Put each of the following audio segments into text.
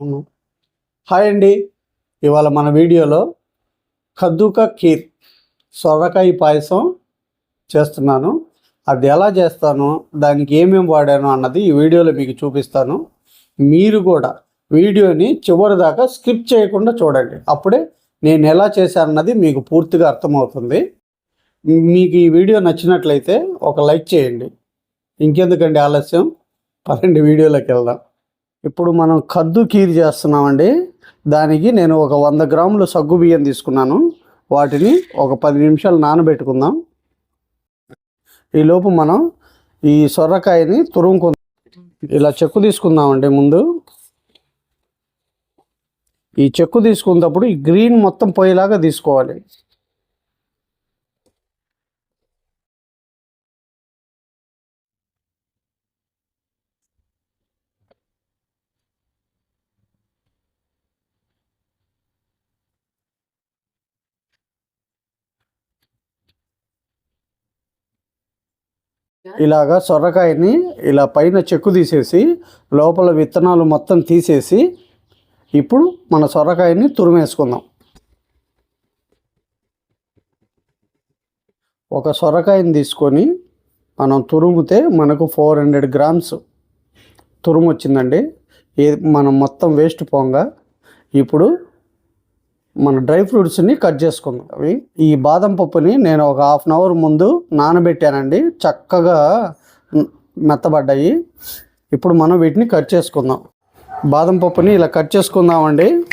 అవును. హాయ్ అండి. ఇవాళ మన వీడియోలో కద్దుక కీర్ సొరకాయ పాయసం చేస్తున్నాను. అది ఎలా చేస్తాను దానికి ఏమేమి వాడాను అన్నది ఈ వీడియోలో మీకు చూపిస్తాను. మీరు కూడా వీడియోని చివరి దాకా స్కిప్ చేయకుండా చూడండి. అప్పుడే నేను ఎలా చేశానన్నది మీకు పూర్తిగా అర్థమవుతుంది. మీకు ఈ వీడియో నచ్చినట్లయితే ఒక లైక్ చేయండి. ఇంకెందుకండి ఆలస్యం? పదండి వీడియోలోకి వెళ్దాం. ఇప్పుడు మనం కద్దు కీర్ చేస్తున్నామండి. దానికి నేను ఒక వంద గ్రాములు సగ్గు బియ్యం తీసుకున్నాను. వాటిని ఒక పది నిమిషాలు నానబెట్టుకుందాం. ఈలోపు మనం ఈ సొరకాయని తురుముకుందాం. ఇలా చెక్కు తీసుకుందామండి ముందు. ఈ చెక్కు తీసుకున్నప్పుడు ఈ గ్రీన్ మొత్తం పోయేలాగా తీసుకోవాలి. ఇలాగా సొరకాయని ఇలా పైన చెక్కు తీసేసి లోపల విత్తనాలు మొత్తం తీసేసి ఇప్పుడు మన సొరకాయని తురిమేసుకుందాం. ఒక సొరకాయని తీసుకొని మనం తురుముతే మనకు ఫోర్ హండ్రెడ్ గ్రామ్స్ తురుము వచ్చిందండి. ఏ మనం మొత్తం వేస్ట్ పోంగా ఇప్పుడు మన డ్రై ఫ్రూట్స్ని కట్ చేసుకుందాం. అవి ఈ బాదం పప్పుని నేను ఒక హాఫ్ అన్ అవర్ ముందు నానబెట్టానండి. చక్కగా మెత్తబడ్డాయి. ఇప్పుడు మనం వీటిని కట్ చేసుకుందాం. బాదం పప్పుని ఇలా కట్ చేసుకుందామండి.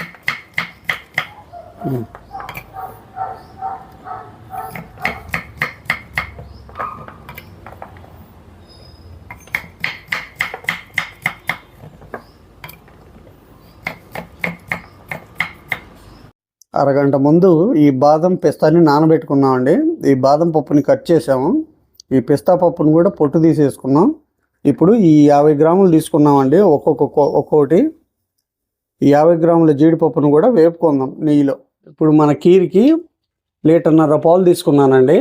అరగంట ముందు ఈ బాదం పిస్తాని నానబెట్టుకున్నామండి. ఈ బాదం పప్పుని కట్ చేసాము ఈ పిస్తా పప్పుని కూడా పొట్టు తీసేసుకున్నాం. ఇప్పుడు ఈ యాభై గ్రాములు తీసుకున్నామండి. ఒక్కొక్క ఒక్కొక్కటి ఈ యాభై గ్రాముల జీడిపప్పును కూడా వేపుకుందాం నెయ్యిలో. ఇప్పుడు మన కీరికి లీటర్న్నర పాలు తీసుకున్నానండి.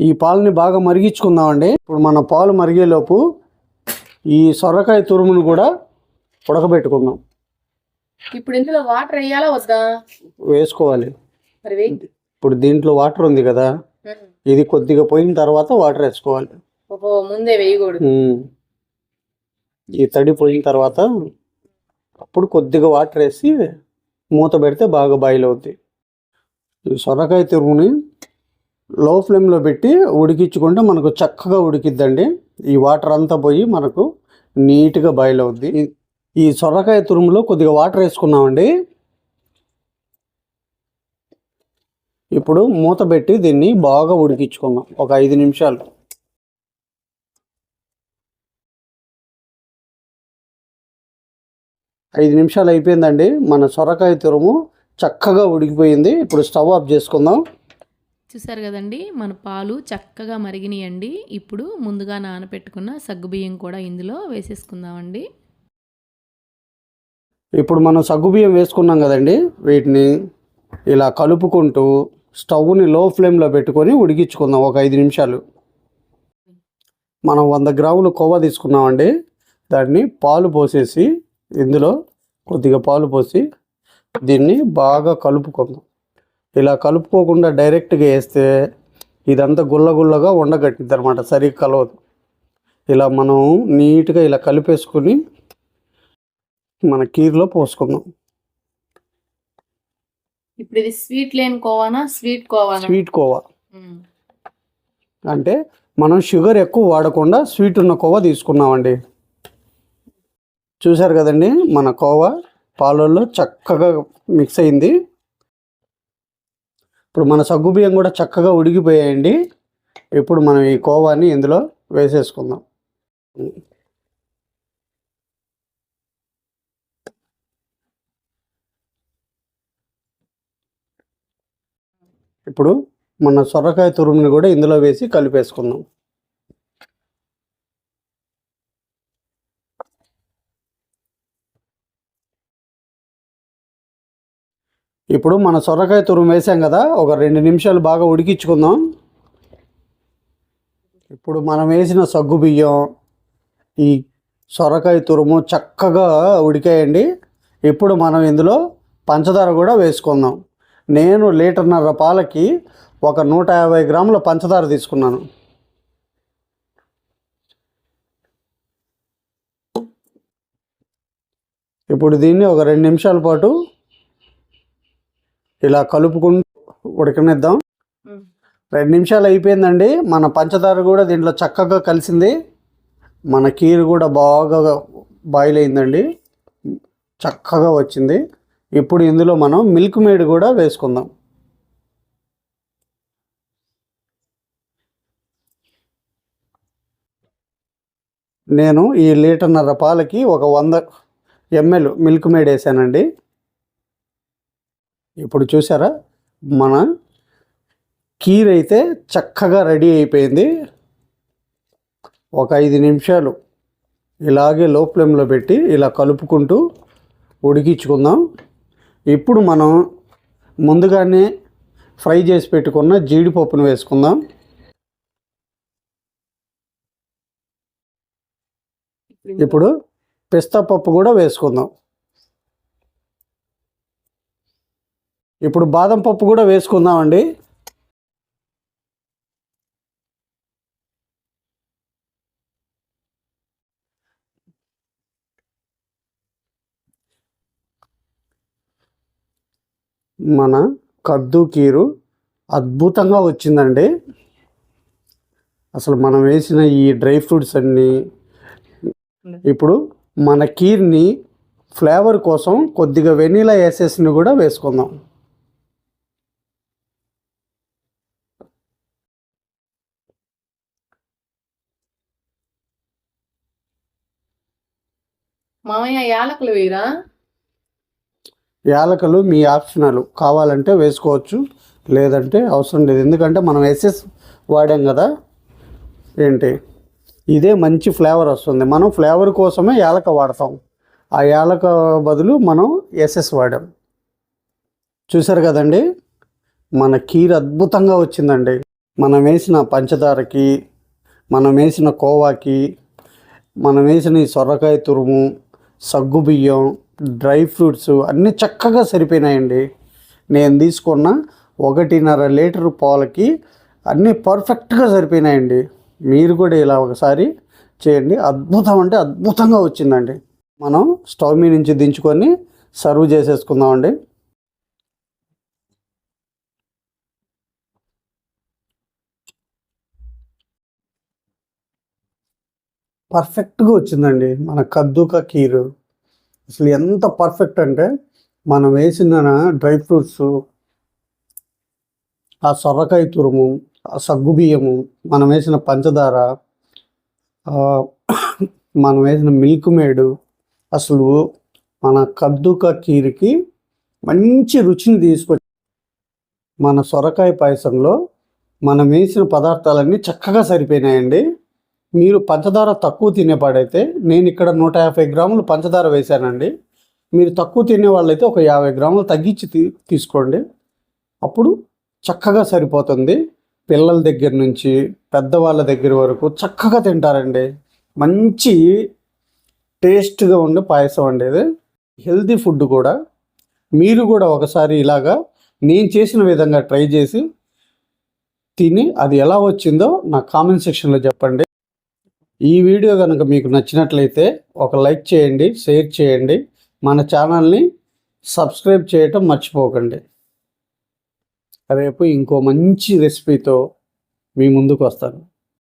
ఈ పాలని బాగా మరిగించుకుందామండి. ఇప్పుడు మన పాలు మరిగేలోపు ఈ సొరకాయ తురుమును కూడా ఉడకబెట్టుకుందాం. ఇప్పుడు ఇందులో వాటర్ వేయాలా వద్దా? వేసుకోవాలి. ఇప్పుడు దీంట్లో వాటర్ ఉంది కదా ఇది కొద్దిగా పోయిన తర్వాత వాటర్ వేసుకోవాలి. ముందే వేయకూడదు. ఈ తడి పోయిన తర్వాత అప్పుడు కొద్దిగా వాటర్ వేసి మూత పెడితే బాగా బాయిల్ అవుద్ది. ఈ సొరకాయ తురుముని లో ఫ్లేమ్లో పెట్టి ఉడికించుకుంటే మనకు చక్కగా ఉడికిద్దండి. ఈ వాటర్ అంతా పోయి మనకు నీట్గా బాయిల్ అవుద్ది. ఈ- సొరకాయ తురుములో కొద్దిగా వాటర్ వేసుకున్నామండి. ఇప్పుడు మూత పెట్టి దీన్ని బాగా ఉడికించుకుందాం. ఒక ఐదు నిమిషాలు. ఐదు నిమిషాలు అయిపోయిందండి. మన సొరకాయ తురుము చక్కగా ఉడికిపోయింది. ఇప్పుడు స్టవ్ ఆఫ్ చేసుకుందాం. చూసారు కదండి మన పాలు చక్కగా మరిగినాయండి. ఇప్పుడు ముందుగా నానపెట్టుకున్న సగ్గుబియ్యం కూడా ఇందులో వేసేసుకుందామండి. ఇప్పుడు మనం సగ్గుబియ్యం వేసుకున్నాం కదండి వీటిని ఇలా కలుపుకుంటూ స్టవ్ని లో ఫ్లేమ్లో పెట్టుకొని ఉడికించుకుందాం ఒక ఐదు నిమిషాలు. మనం వంద గ్రాములు కొవ్వ తీసుకున్నామండి దాన్ని పాలు పోసేసి ఇందులో కొద్దిగా పాలు పోసి దీన్ని బాగా కలుపుకుందాం. ఇలా కలుపుకోకుండా డైరెక్ట్గా వేస్తే ఇదంతా గుల్ల గుల్లగా ఉండగట్టిద్ది అనమాట సరిగ్గా కలవదు. ఇలా మనం నీట్గా ఇలా కలిపేసుకొని మన కీర్లో పోసుకుందాం. ఇప్పుడు ఇది స్వీట్ లేని కోవానా? స్వీట్ కోవానా స్వీట్ కోవా. అంటే మనం షుగర్ ఎక్కువ వాడకుండా స్వీట్ ఉన్న కోవా తీసుకున్నామండి. చూశారు కదండి? మన కోవా పాలల్లో చక్కగా మిక్స్ అయింది. ఇప్పుడు మన సగ్గుబియ్యం కూడా చక్కగా ఉడికిపోయాయండి. ఇప్పుడు మనం ఈ కోవాని ఇందులో వేసేసుకుందాం. ఇప్పుడు మన సొరకాయ తురుముని కూడా ఇందులో వేసి కలిపేసుకుందాం. ఇప్పుడు మన సొరకాయ తురుము వేసాం కదా ఒక రెండు నిమిషాలు బాగా ఉడికించుకుందాం. ఇప్పుడు మనం వేసిన సగ్గు బియ్యం ఈ సొరకాయ తురుము చక్కగా ఉడికాయండి. ఇప్పుడు మనం ఇందులో పంచదార కూడా వేసుకుందాం. నేను లీటర్న్నర పాలకి ఒక నూట యాభై గ్రాముల పంచదార తీసుకున్నాను. ఇప్పుడు దీన్ని ఒక రెండు నిమిషాల పాటు ఇలా కలుపుకుంటూ ఉడకనిద్దాం. రెండు నిమిషాలు అయిపోయిందండి. మన పంచదార కూడా దీంట్లో చక్కగా కలిసింది. మన కీరు కూడా బాగా బాయిల్ అయిందండి. చక్కగా వచ్చింది. ఇప్పుడు ఇందులో మనం మిల్క్ మేడ్ కూడా వేసుకుందాం. నేను ఈ లీటర్న్నర పాలకి ఒక వంద ఎంఎల్ మిల్క్ మేడ్ వేసానండి. ఇప్పుడు చూసారా మన కీర్ అయితే చక్కగా రెడీ అయిపోయింది. ఒక ఐదు నిమిషాలు ఇలాగే లో ఫ్లేమ్లో పెట్టి ఇలా కలుపుకుంటూ ఉడికించుకుందాం. ఇప్పుడు మనం ముందుగానే ఫ్రై చేసి పెట్టుకున్న జీడిపప్పును వేసుకుందాం. ఇప్పుడు పిస్తా పప్పు కూడా వేసుకుందాం. ఇప్పుడు బాదం పప్పు కూడా వేసుకుందామండి. మన కద్దు కీరు అద్భుతంగా వచ్చిందండి. అసలు మనం వేసిన ఈ డ్రై ఫ్రూట్స్ అన్నీ ఇప్పుడు మన కీర్ని ఫ్లేవర్ కోసం కొద్దిగా వెనీలా ఎసెస్ని కూడా వేసుకుందాం. మామయ్య యాలకులు వేయరా? యాలకులు మీ ఆప్షనల్. కావాలంటే వేసుకోవచ్చు లేదంటే అవసరం లేదు. ఎందుకంటే మనం ఎస్ఎస్ వాడాం కదా? ఏంటి? ఇదే మంచి ఫ్లేవర్ వస్తుంది. మనం ఫ్లేవర్ కోసమే యాలక వాడతాం. ఆ యాలక బదులు మనం ఎస్ఎస్ వాడాం. చూసారు కదండి? మన కీర్ అద్భుతంగా వచ్చిందండి. మనం వేసిన పంచదారకి మనం వేసిన కోవాకి మనం వేసిన ఈ సొరకాయ తురుము సగ్గు బియ్యం డ్రై ఫ్రూట్స్ అన్నీ చక్కగా సరిపోయినాయండి. నేను తీసుకున్న ఒకటిన్నర లీటర్ పాలకి అన్నీ పర్ఫెక్ట్గా సరిపోయినాయండి. మీరు కూడా ఇలా ఒకసారి చేయండి. అద్భుతం అంటే అద్భుతంగా వచ్చిందండి. మనం స్టవ్ మీ నుంచి దించుకొని సర్వ్ చేసేసుకుందామండి. పర్ఫెక్ట్గా వచ్చిందండి. మన కద్దుక కీరు. అసలు ఎంత పర్ఫెక్ట్ అంటే మనం వేసిన డ్రై ఫ్రూట్స్ ఆ సొరకాయ తురుము ఆ సగ్గు బియ్యము మనం వేసిన పంచదార మనం వేసిన మిల్క్ మేడు అసలు మన కద్దుక కీరికి మంచి రుచిని తీసుకొచ్చి మన సొరకాయ పాయసంలో మనం వేసిన పదార్థాలన్నీ చక్కగా సరిపోయినాయండి. మీరు పంచదార తక్కువ తినేపాడైతే నేను ఇక్కడ నూట యాభై గ్రాములు పంచదార వేశానండి. మీరు తక్కువ తినే వాళ్ళైతే ఒక యాభై గ్రాములు తగ్గించి తీసుకోండి. అప్పుడు చక్కగా సరిపోతుంది. పిల్లల దగ్గర నుంచి పెద్దవాళ్ళ దగ్గర వరకు చక్కగా తింటారండి. మంచి టేస్ట్గా ఉండే పాయసం అండి ఇది. హెల్తీ ఫుడ్ కూడా. మీరు కూడా ఒకసారి ఇలాగా నేను చేసిన విధంగా ట్రై చేసి తిని అది ఎలా వచ్చిందో నా కామెంట్ సెక్షన్లో చెప్పండి. ఈ వీడియో కనుక మీకు నచ్చినట్లయితే ఒక లైక్ చేయండి షేర్ చేయండి. మన ఛానల్ని సబ్స్క్రైబ్ చేయటం మర్చిపోకండి. రేపు ఇంకో మంచి రెసిపీతో మీ ముందుకు వస్తాను.